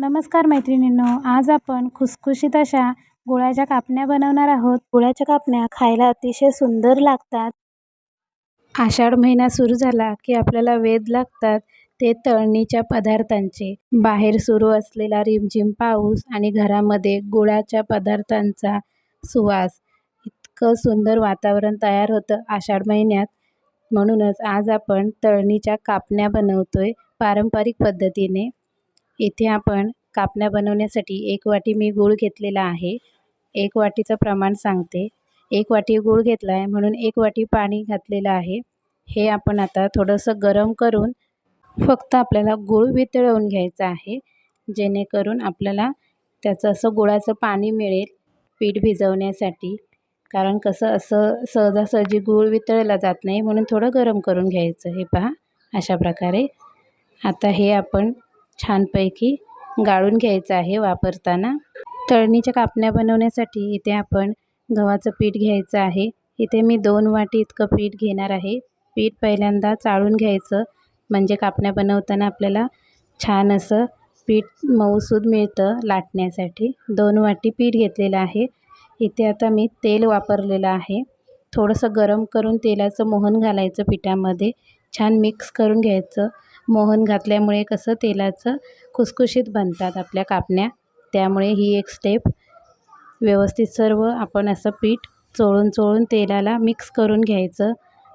नमस्कार मैत्रिणींनो आज आपण खुसखुशीत अशा गुळाच्या कापण्या बनवणार आहोत. गुळाच्या कापण्या खायला अतिशय सुंदर लागतात. आषाढ महिना सुरू झाला की आपल्याला वेध लागतात ते तळणीच्या पदार्थांचे. बाहेर सुरू असलेला रिमझिम पाऊस आणि घरामध्ये गुळाच्या पदार्थांचा सुवास. इतकं सुंदर वातावरण तयार होतं आषाढ महिन्यात. म्हणूनच आज आपण तळणीच्या कापण्या बनवतोय पारंपरिक पद्धतीने. इथे आपण कापण्या बनवण्यासाठी एक वाटी मी गूळ घेतलेला आहे. एक वाटीचं प्रमाण सांगते. एक वाटी गूळ घेतला आहे म्हणून एक वाटी पाणी घातलेलं आहे. हे आपण आता थोडंसं गरम करून फक्त आपल्याला गूळ वितळवून घ्यायचं आहे. जेणेकरून आपल्याला त्याचं असं गुळाचं पाणी मिळेल पीठ भिजवण्यासाठी. कारण कसं असं सहजासहजी गूळ वितळला जात नाही म्हणून थोडं गरम करून घ्यायचं. हे पहा अशा प्रकारे. आता हे आपण छानपैकी गाळून घ्यायचं आहे वापरताना. तळणीच्या कापण्या बनवण्यासाठी इथे आपण गव्हाचं पीठ घ्यायचं आहे. इथे मी दोन वाटी इतकं पीठ घेणार आहे. पीठ पहिल्यांदा चाळून घ्यायचं. म्हणजे कापण्या बनवताना आपल्याला छान असं पीठ मऊसूद मिळतं लाटण्यासाठी. दोन वाटी पीठ घेतलेलं आहे. इथे आता मी तेल वापरलेलं आहे. थोडंसं गरम करून तेलाचं मोहन घालायचं पिठामध्ये. छान मिक्स करून घ्यायचं. मोहन घातल्यामुळे कसं तेलाचं खुसखुशीत बनतात आपल्या कापण्या त्यामुळे ही एक स्टेप व्यवस्थित सर्व आपण असं पीठ चोळून चोळून तेलाला मिक्स करून घ्यायचं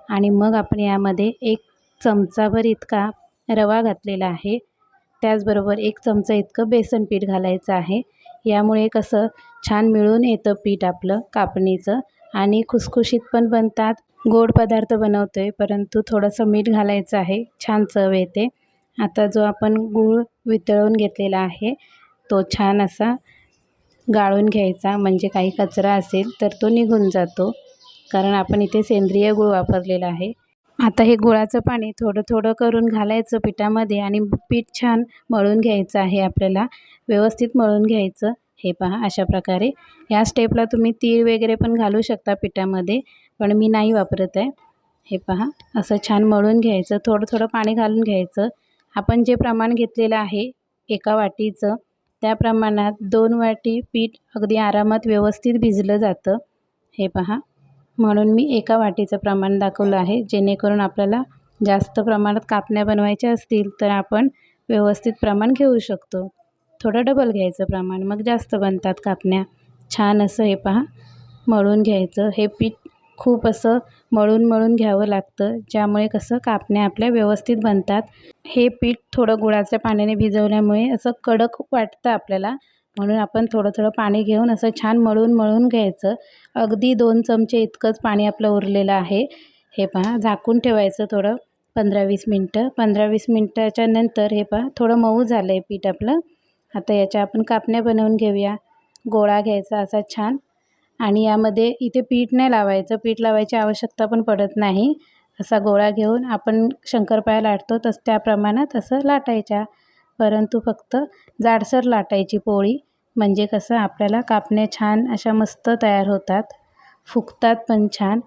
आणि मग आपण यामध्ये एक चमचाभर इतका रवा घातलेला आहे. त्याचबरोबर एक चमचा इतकं बेसन पीठ घालायचं आहे. यामुळे कसं छान मिळून येतं पीठ आपलं कापणीचं आणि खुसखुशीत पण बनतात. गोड पदार्थ बनवतो आहे परंतु थोडंसं मीठ घालायचं आहे छान चव येते. आता जो आपण गूळ वितळवून घेतलेला आहे तो छान असा गाळून घ्यायचा. म्हणजे काही कचरा असेल तर तो निघून जातो कारण आपण इथे सेंद्रिय गूळ वापरलेला आहे. आता हे गुळाचं पाणी थोडं थोडं करून घालायचं पिठामध्ये आणि पीठ छान मळून घ्यायचं आहे आपल्याला. व्यवस्थित मळून घ्यायचं. हे पहा अशा प्रकारे. ह्या स्टेपला तुम्ही तीळ वगैरे पण घालू शकता पिठामध्ये. पण मी नाही वापरत आहे. हे पहा असं छान मळून घ्यायचं थोडं थोडं पाणी घालून घ्यायचं. आपण जे प्रमाण घेतलेलं आहे एका वाटीचं त्या प्रमाणात दोन वाटी पीठ अगदी आरामात व्यवस्थित भिजलं जातं. हे पहा म्हणून मी एका वाटीचं प्रमाण दाखवलं आहे. जेणेकरून आपल्याला जास्त प्रमाणात कापण्या बनवायच्या असतील तर आपण व्यवस्थित प्रमाण घेऊ शकतो. थोडं डबल घ्यायचं प्रमाण मग जास्त बनतात कापण्या. छान असं हे पहा मळून घ्यायचं. हे पीठ खूप असं मळून मळून घ्यावं लागतं. ज्यामुळे कसं कापण्या आपल्या व्यवस्थित बनतात. हे पीठ थोडं गुळाच्या पाण्याने भिजवल्यामुळे असं कडक वाटतं आपल्याला. म्हणून आपण थोडं थोडं पाणी घेऊन असं छान मळून मळून घ्यायचं. अगदी दोन चमचे इतकंच पाणी आपलं उरलेलं आहे. हे पहा झाकून ठेवायचं थोडं. पंधरा वीस मिनटं. पंधरा वीस मिनटाच्या नंतर हे पहा थोडं मऊ झालं आहे पीठ आपलं. आता याच्या आपण कापण्या बनवून घेऊया. गोळा घ्यायचा असा छान. आणि यामध्ये इथे पीठ नाही लावायचं. पीठ लावायची आवश्यकता पण पडत नाही. असा गोळा घेऊन आपण शंकरपाळ्या लाटतो. तसं त्या प्रमाणात असं लाटायच्या. परंतु फक्त जाडसर लाटायची पोळी. म्हणजे कसं आपल्याला कापण्या छान अशा मस्त तयार होतात. फुगतात पण छान.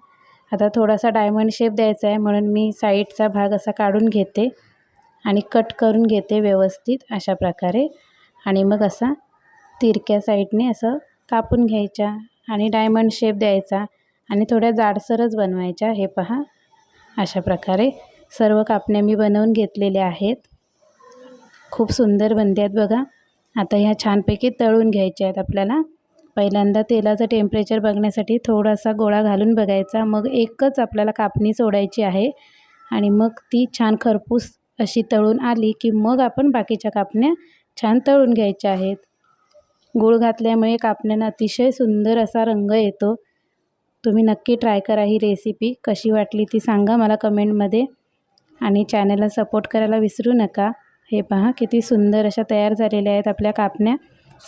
आता थोडासा डायमंड शेप द्यायचा आहे. म्हणून मी साईडचा भाग असा काढून घेते. आणि कट करून घेते व्यवस्थित अशा प्रकारे. आणि मग असा तिरक्या साईडने असं कापून घ्यायच्या. आणि डायमंड शेप द्यायचा आणि थोड्या जाडसरच बनवायच्या. हे पहा अशा प्रकारे सर्व कापण्या मी बनवून घेतलेल्या आहेत. खूप सुंदर बनते आहेत बघा. आता ह्या छानपैकी तळून घ्यायच्या आहेत आपल्याला. पहिल्यांदा तेलाचं टेम्परेचर बघण्यासाठी थोडासा गोळा घालून बघायचा. मग एकच आपल्याला कापणी सोडायची आहे. आणि मग ती छान खरपूस अशी तळून आली की मग आपण बाकीच्या कापण्या छान तळून घ्यायच्या आहेत. गूळ घातल्यामुळे कापण्यानं अतिशय सुंदर असा रंग येतो. तुम्ही नक्की ट्राय करा ही रेसिपी. कशी वाटली ती सांगा मला कमेंटमध्ये. आणि चॅनलला सपोर्ट करायला विसरू नका. हे पहा किती सुंदर अशा तयार झालेल्या आहेत आपल्या कापण्या.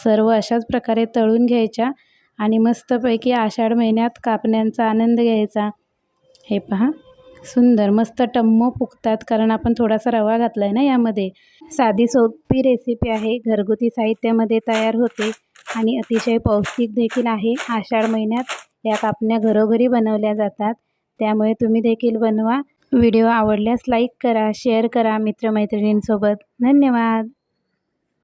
सर्व अशाच प्रकारे तळून घ्यायच्या आणि मस्तपैकी आषाढ महिन्यात कापण्यांचा आनंद घ्यायचा. हे पहा. सुंदर मस्त टम्म फुगतात कारण आपण थोडासा रवा घातला आहे ना यामध्ये. साधी सोपी रेसिपी आहे घरगुती साहित्यामध्ये तयार होते आणि अतिशय पौष्टिक देखील आहे. आषाढ महिन्यात या कापण्या घरोघरी बनवल्या जातात. त्यामुळे तुम्ही देखील बनवा. व्हिडिओ आवडल्यास लाईक करा शेअर करा मित्रमैत्रिणींसोबत. धन्यवाद!